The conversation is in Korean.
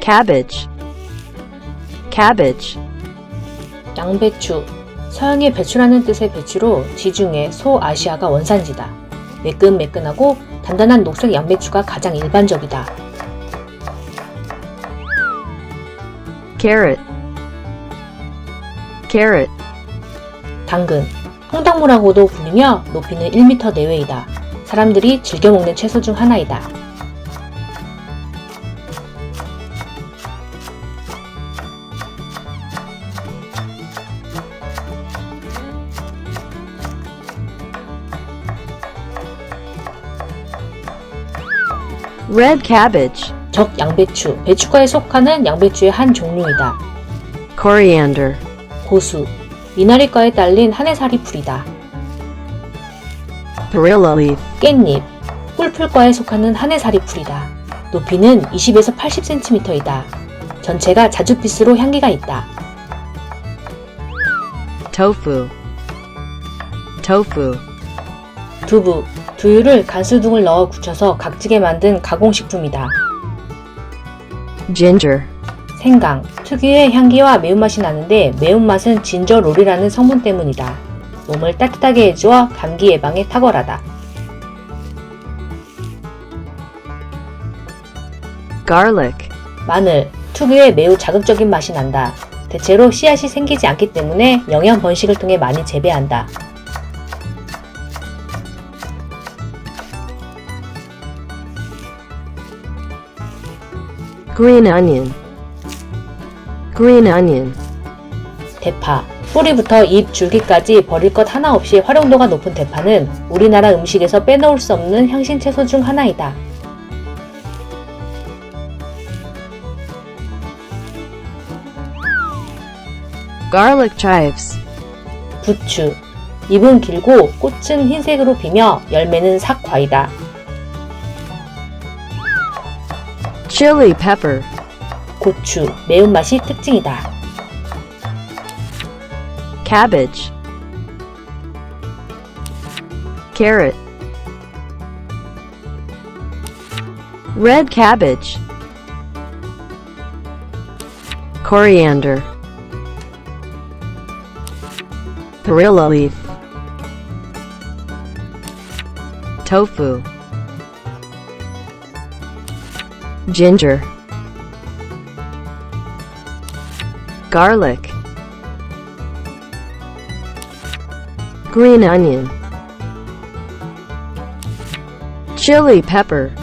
cabbage, cabbage, 양배추. 서양의 배추라는 뜻의 배추로 지중해 소아시아가 원산지다. 매끈매끈하고 단단한 녹색 양배추가 가장 일반적이다. carrot, carrot, 당근. 홍당무라고도 불리며 높이는 1m 내외이다. 사람들이 즐겨 먹는 채소 중 하나이다. Red cabbage, 적 양배추. 배추과에 속하는 양배추의 한 종류이다. coriander, 고수. 미나리과에 딸린 한해살이 풀이다. perilla leaf, 깻잎. 꿀풀과에 속하는 한해살이 풀이다. 높이는 20에서 80cm이다. 전체가 자주빛으로 향기가 있다. tofu, tofu, 두부. 두유를 간수 등을 넣어 굳혀서 각지게 만든 가공식품이다. ginger, 생강. 특유의 향기와 매운맛이 나는데 매운맛은 진저롤이라는 성분 때문이다. 몸을 따뜻하게 해주어 감기 예방에 탁월하다. garlic, 마늘. 특유의 매우 자극적인 맛이 난다. 대체로 씨앗이 생기지 않기 때문에 영양 번식을 통해 많이 재배한다. Green onion, green onion, 대파. 뿌리부터 잎, 줄기까지 버릴 것 하나 없이 활용도가 높은 대파는 우리나라 음식에서 빼놓을 수 없는 향신 채소 중 하나이다. garlic chives, 부추. 잎은 길고 꽃은 흰색으로 피며 열매는 삭과이다. chili pepper, 고추. 매운맛이 특징이다. cabbage, carrot, red cabbage, coriander, perilla leaf, tofu, ginger, garlic, green onion, chili pepper,